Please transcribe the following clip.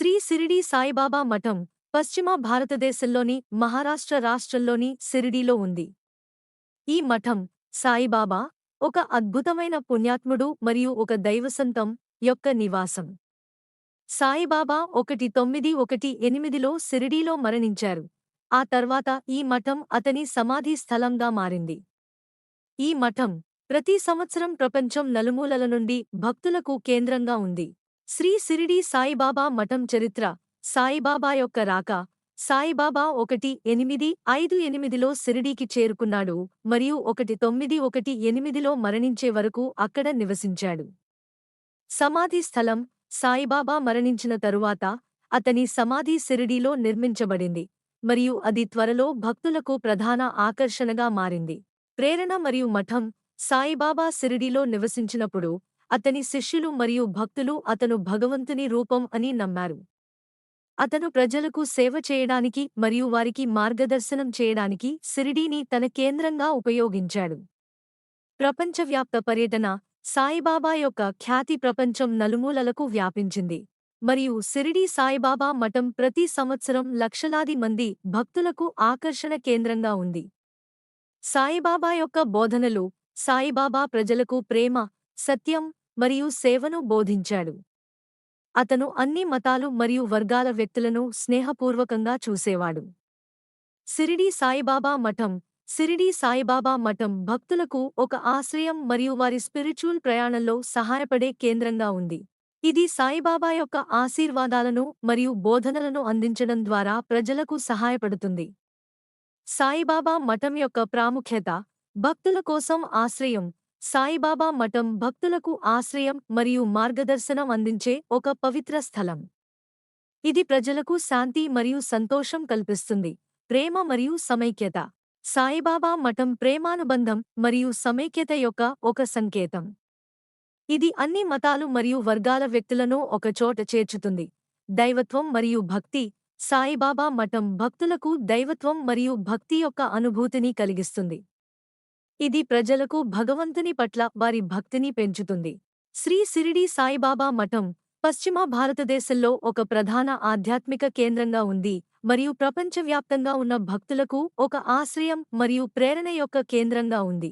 శ్రీ సిరిడి సాయిబాబా మఠం పశ్చిమ భారతదేశంలోని మహారాష్ట్ర రాష్ట్రంలోని సిరిడీలో ఉంది. ఈ మఠం సాయిబాబా ఒక అద్భుతమైన పుణ్యాత్ముడు మరియు ఒక దైవసంతం యొక్క నివాసం. సాయిబాబా ఒకటి తొమ్మిది ఒకటి ఎనిమిదిలో సిరిడీలో మరణించారు. ఆ తర్వాత ఈ మఠం అతని సమాధి స్థలంగా మారింది. ఈ మఠం ప్రతి సంవత్సరం ప్రపంచం నలుమూలల నుండి భక్తులకు కేంద్రంగా ఉంది. శ్రీ సిరిడి సాయిబాబా మఠం చరిత్ర సాయిబాబా యొక్క రాక. సాయిబాబా ఒకటి ఎనిమిది ఐదు ఎనిమిదిలో సిరిడీకి చేరుకున్నాడు మరియు ఒకటి తొమ్మిది ఒకటి ఎనిమిదిలో మరణించే వరకు అక్కడ నివసించాడు. సమాధి స్థలం సాయిబాబా మరణించిన తరువాత అతని సమాధి సిరిడీలో నిర్మించబడింది మరియు అది త్వరలో భక్తులకు ప్రధాన ఆకర్షణగా మారింది. ప్రేరణ మరియు మఠం సాయిబాబా సిరిడీలో నివసించినప్పుడు అతని శిష్యులు మరియు భక్తులు అతను భగవంతుని రూపం అని నమ్మారు. అతను ప్రజలకు సేవ చేయడానికి మరియు వారికి మార్గదర్శనం చేయడానికి సిరిడీని తన కేంద్రంగా ఉపయోగించాడు. ప్రపంచవ్యాప్త పర్యటన సాయిబాబా యొక్క ఖ్యాతి ప్రపంచం నలుమూలలకు వ్యాపించింది. మరియు సిరిడి సాయిబాబా మఠం ప్రతి సంవత్సరం లక్షలాది మంది భక్తులకు ఆకర్షణ కేంద్రంగా ఉంది. సాయిబాబా యొక్క బోధనలు సాయిబాబా ప్రజలకు ప్రేమ సత్యం మరియు సేవను బోధించాడు. అతను అన్ని మతాలు మరియు వర్గాల వ్యక్తులను స్నేహపూర్వకంగా చూసేవాడు. సిరిడి సాయిబాబా మఠం సిరిడి సాయిబాబా మఠం భక్తులకు ఒక ఆశ్రయం మరియు వారి స్పిరిచువల్ ప్రయాణంలో సహాయపడే కేంద్రంగా ఉంది. ఇది సాయిబాబా యొక్క ఆశీర్వాదాలను మరియు బోధనలను అందించడం ద్వారా ప్రజలకు సహాయపడుతుంది. సాయిబాబా మఠం యొక్క ప్రాముఖ్యత భక్తుల కోసం ఆశ్రయం సాయిబాబా మఠం భక్తులకు ఆశ్రయం మరియు మార్గదర్శనం అందించే ఒక పవిత్ర స్థలం. ఇది ప్రజలకు శాంతి మరియు సంతోషం కల్పిస్తుంది. ప్రేమ మరియు సమైక్యత. సాయిబాబా మఠం ప్రేమానుబంధం మరియు సమైక్యత యొక్క ఒక సంకేతం. ఇది అన్ని మతాలు మరియు వర్గాల వ్యక్తులను ఒకచోట చేర్చుతుంది. దైవత్వం మరియు భక్తి. సాయిబాబా మఠం భక్తులకు దైవత్వం మరియు భక్తి యొక్క అనుభూతిని కలిగిస్తుంది. ఇది ప్రజలకు భగవంతుని పట్ల వారి భక్తిని పెంచుతుంది. శ్రీ సిరిడి సాయిబాబా మఠం పశ్చిమ భారతదేశంలో ఒక ప్రధాన ఆధ్యాత్మిక కేంద్రంగా ఉంది మరియు ప్రపంచవ్యాప్తంగా ఉన్న భక్తులకు ఒక ఆశ్రయం మరియు ప్రేరణ యొక్క కేంద్రంగా ఉంది.